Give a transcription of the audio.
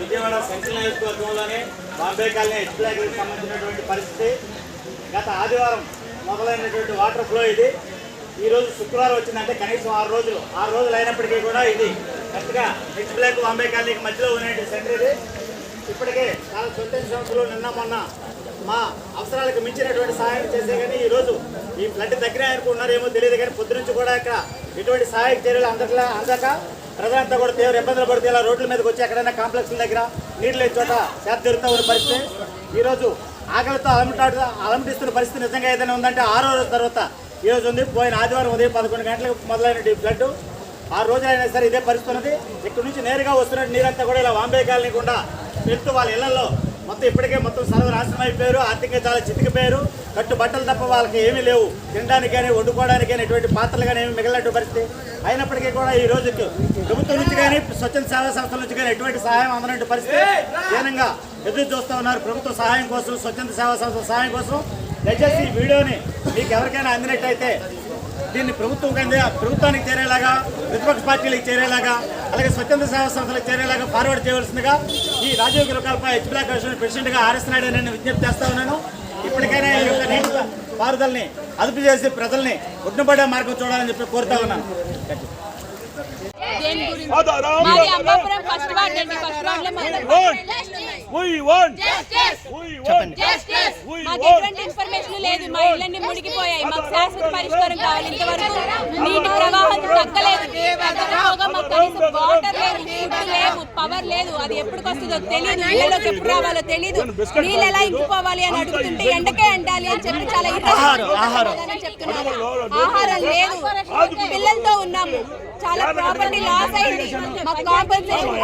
Vijayawada central నియోజకవర్గంలోని Bombay colony ఎక్స్ప్లాగ్కి సంబంధించినటువంటి పరిస్థితి. గత ఆదివారం మొదలైనటువంటి వాటర్ ఫ్లో ఇది. ఈరోజు శుక్రవారం వచ్చిందంటే కనీసం ఆరు రోజులు. ఆరు రోజులు అయినప్పటికీ కూడా ఇది కరెక్ట్గా హెచ్ బ్లాక్ బాంబే కాలనీకి మధ్యలో ఉన్నటువంటి సెంటర్ ఇది. ఇప్పటికే చాలా సొంత సంస్థలు నిన్న మొన్న మా అవసరాలకు మించినటువంటి సహాయం చేసే కానీ ఈరోజు ఈ ఫ్లడ్ దగ్గర ఉన్నారేమో తెలియదు కానీ పొద్దు నుంచి కూడా ఇక్కడ ఎటువంటి సహాయక చర్యలు అందట్లా అందక ప్రజలంతా కూడా తీవ్ర ఇబ్బందులు పడితే ఇలా రోడ్ల మీదకి వచ్చి ఎక్కడైనా కాంప్లెక్స్ల దగ్గర నీళ్ళు లేని చోట చేత తిరుగుతూ ఉన్న పరిస్థితి. ఈరోజు ఆకలితో అలమటాడు అలమటిస్తున్న పరిస్థితి నిజంగా ఏదైనా ఉందంటే ఆరో రోజు తర్వాత ఈ రోజు ఉంది. పోయిన ఆదివారం ఉదయం పదకొండు గంటలకు మొదలైన ఈ ఫ్లడ్ ఆరు రోజులైనా సరే ఇదే పరిస్థితి ఉన్నది. ఇక్కడ నుంచి నేరుగా వస్తున్న నీరంతా కూడా ఇలా వాంబే కాలనీ గుండా వెళ్తూ వాళ్ళ ఇళ్ళలో మొత్తం ఇప్పటికే మొత్తం సర్వనాశనం అయిపోయారు ఆర్థికంగా చాలా చితికిపోయారు. కట్టు బట్టలు తప్ప వాళ్ళకి ఏమీ లేవు. తినడానికి కానీ వండుకోవడానికి కానీ ఎటువంటి పాత్రలు కానీ ఏమి మిగిలినట్టు పరిస్థితి. అయినప్పటికీ కూడా ఈ రోజుకి ప్రభుత్వం నుంచి కానీ స్వచ్ఛంద సేవా సంస్థల నుంచి కానీ ఎటువంటి సహాయం అందనట్టు పరిస్థితి దీనంగా ఎదురు చూస్తూ ఉన్నారు. ప్రభుత్వ సహాయం కోసం స్వచ్ఛంద సేవా సంస్థల సహాయం కోసం దయచేసి ఈ వీడియోని మీకు ఎవరికైనా అందినట్టయితే దీన్ని ప్రభుత్వం కింద ప్రభుత్వానికి చేరేలాగా ప్రతిపక్ష పార్టీలకు చేరేలాగా అలాగే స్వచ్ఛంద సేవా సంస్థలకు చేరేలాగా ఫార్వర్డ్ చేయవలసిందిగా ఈ రాజీవ్ గురకాలపై హెచ్ బ్లాక్ అసోసియేషన్ ప్రెసిడెంట్గా ఆర్ఎస్ నాయుడు నేను విజ్ఞప్తి చేస్తా ఉన్నాను. ఇప్పటికైనా ఈ యొక్క నీటి పారుదలని అదుపు చేసి ప్రజల్ని ఉడ్డుపడే మార్గం చూడాలని చెప్పి కోరుతా ఉన్నాను. దేని లేదు మా ఇళ్ళన్నీ మునిగిపోయాయి. మాకు శాశ్వత పరిష్కారం కావాలి ఇంతవరకు. నీటి ప్రవాహం తగ్గలేదు. తగ్గకపోగా మాకు కనీసం వాటర్ లేదు ఫుడ్ లేదు పవర్ లేదు. అది ఎప్పటికి వస్తుందో తెలియదు ఇళ్ళలోకి ఎప్పుడు రావాలో తెలియదు నీళ్ళు ఎలా ఇంకిపోవాలి అని అడుగుతుంటే ఎండకే అంటాలి అని చెప్పి చాలా ఇర్రెస్పాన్సిబుల్ చెప్తున్నారు ఆహారం లేదు. పిల్లలతో ఉన్నాము. చాలా ప్రాపర్టీ లాస్ అయింది. మాకు కాంపెన్సేషన్